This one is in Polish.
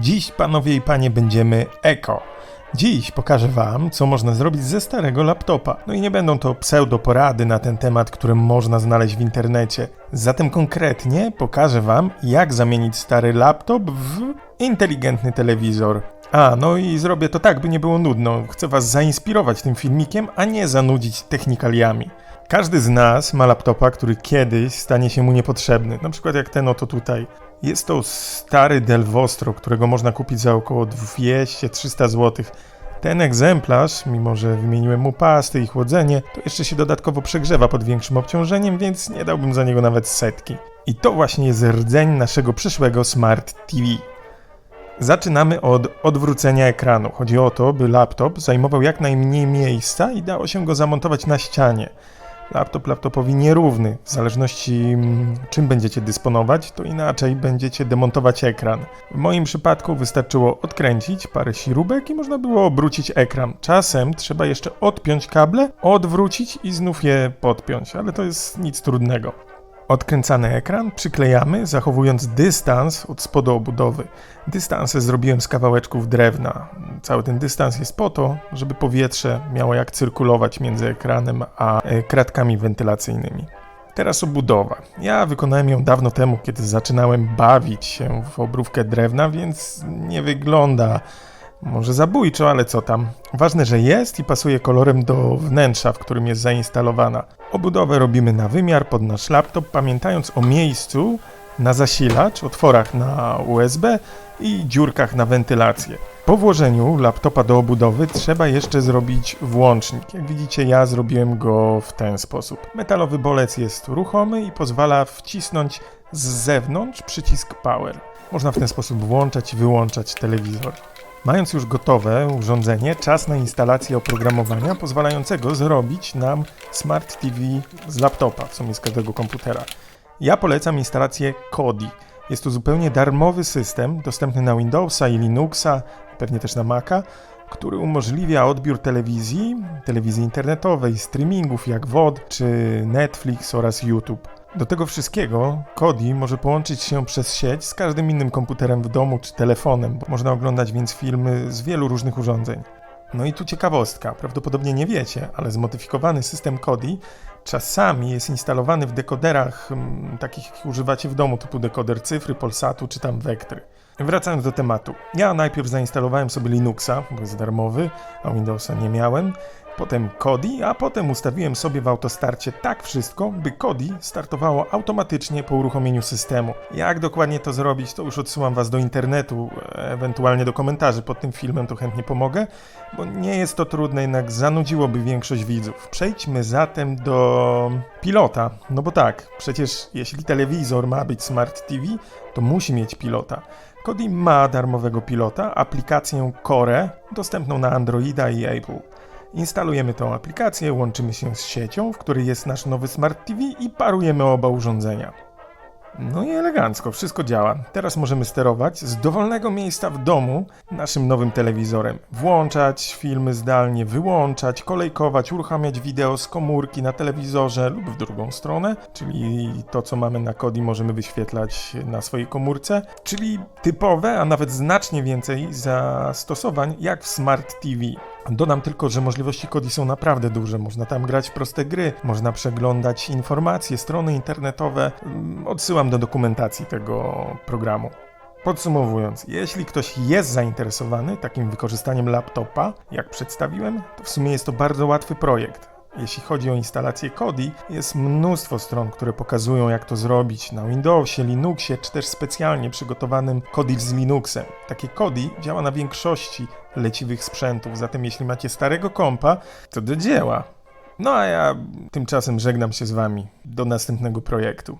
Dziś, panowie i panie, będziemy eko. Dziś pokażę wam, co można zrobić ze starego laptopa. No i nie będą to pseudoporady na ten temat, które można znaleźć w internecie. Zatem konkretnie pokażę wam, jak zamienić stary laptop w inteligentny telewizor. A, no i zrobię to tak, by nie było nudno. Chcę was zainspirować tym filmikiem, a nie zanudzić technikaliami. Każdy z nas ma laptopa, który kiedyś stanie się mu niepotrzebny. Na przykład jak ten oto tutaj. Jest to stary Dell Vostro, którego można kupić za około 200-300 zł. Ten egzemplarz, mimo że wymieniłem mu pasty i chłodzenie, to jeszcze się dodatkowo przegrzewa pod większym obciążeniem, więc nie dałbym za niego nawet setki. I to właśnie jest rdzeń naszego przyszłego Smart TV. Zaczynamy od odwrócenia ekranu. Chodzi o to, by laptop zajmował jak najmniej miejsca i dało się go zamontować na ścianie. Laptop laptopowi nierówny. W zależności mm, czym będziecie dysponować, to inaczej będziecie demontować ekran. W moim przypadku wystarczyło odkręcić parę śrubek i można było obrócić ekran. Czasem trzeba jeszcze odpiąć kable, odwrócić i znów je podpiąć, ale to jest nic trudnego. Odkręcany ekran przyklejamy, zachowując dystans od spodu obudowy. Dystansy zrobiłem z kawałeczków drewna. Cały ten dystans jest po to, żeby powietrze miało jak cyrkulować między ekranem a e, kratkami wentylacyjnymi. Teraz obudowa. Ja wykonałem ją dawno temu, kiedy zaczynałem bawić się w obrówkę drewna, więc nie wygląda może zabójczo, ale co tam. Ważne, że jest i pasuje kolorem do wnętrza, w którym jest zainstalowana. Obudowę robimy na wymiar pod nasz laptop, pamiętając o miejscu na zasilacz, otworach na USB i dziurkach na wentylację. Po włożeniu laptopa do obudowy trzeba jeszcze zrobić włącznik. Jak widzicie, ja zrobiłem go w ten sposób. Metalowy bolec jest ruchomy i pozwala wcisnąć z zewnątrz przycisk Power. Można w ten sposób włączać i wyłączać telewizor. Mając już gotowe urządzenie, czas na instalację oprogramowania pozwalającego zrobić nam Smart TV z laptopa, w sumie z każdego komputera. Ja polecam instalację Kodi. Jest to zupełnie darmowy system, dostępny na Windowsa i Linuxa, pewnie też na Maca, który umożliwia odbiór telewizji, telewizji internetowej, streamingów jak VOD czy Netflix oraz YouTube. Do tego wszystkiego Kodi może połączyć się przez sieć z każdym innym komputerem w domu czy telefonem. Można oglądać więc filmy z wielu różnych urządzeń. No i tu ciekawostka, prawdopodobnie nie wiecie, ale zmodyfikowany system Kodi czasami jest instalowany w dekoderach mm, takich, jakich używacie w domu, typu dekoder cyfry, Polsatu czy tam Vectry. Wracając do tematu. Ja najpierw zainstalowałem sobie Linuxa, bo jest darmowy, a Windowsa nie miałem. Potem Kodi, a potem ustawiłem sobie w autostarcie tak wszystko, by Kodi startowało automatycznie po uruchomieniu systemu. Jak dokładnie to zrobić, to już odsyłam Was do internetu, ewentualnie do komentarzy pod tym filmem, to chętnie pomogę, bo nie jest to trudne, jednak zanudziłoby większość widzów. Przejdźmy zatem do pilota, no bo tak, przecież jeśli telewizor ma być Smart TV, to musi mieć pilota. Kodi ma darmowego pilota, aplikację Core, dostępną na Androida i Apple. Instalujemy tą aplikację, łączymy się z siecią, w której jest nasz nowy Smart TV i parujemy oba urządzenia. No i elegancko, wszystko działa. Teraz możemy sterować z dowolnego miejsca w domu naszym nowym telewizorem. Włączać filmy zdalnie, wyłączać, kolejkować, uruchamiać wideo z komórki na telewizorze lub w drugą stronę, czyli to co mamy na Kodi możemy wyświetlać na swojej komórce, czyli typowe, a nawet znacznie więcej zastosowań jak w Smart TV. Dodam tylko, że możliwości Kodi są naprawdę duże. Można tam grać w proste gry, można przeglądać informacje, strony internetowe. Mm, Odsyłam do dokumentacji tego programu. Podsumowując, jeśli ktoś jest zainteresowany takim wykorzystaniem laptopa, jak przedstawiłem, to w sumie jest to bardzo łatwy projekt. Jeśli chodzi o instalację Kodi, jest mnóstwo stron, które pokazują jak to zrobić na Windowsie, Linuxie, czy też specjalnie przygotowanym Kodi z Linuxem. Takie Kodi działa na większości leciwych sprzętów, zatem jeśli macie starego kompa, to do dzieła. No a ja tymczasem żegnam się z Wami. Do następnego projektu.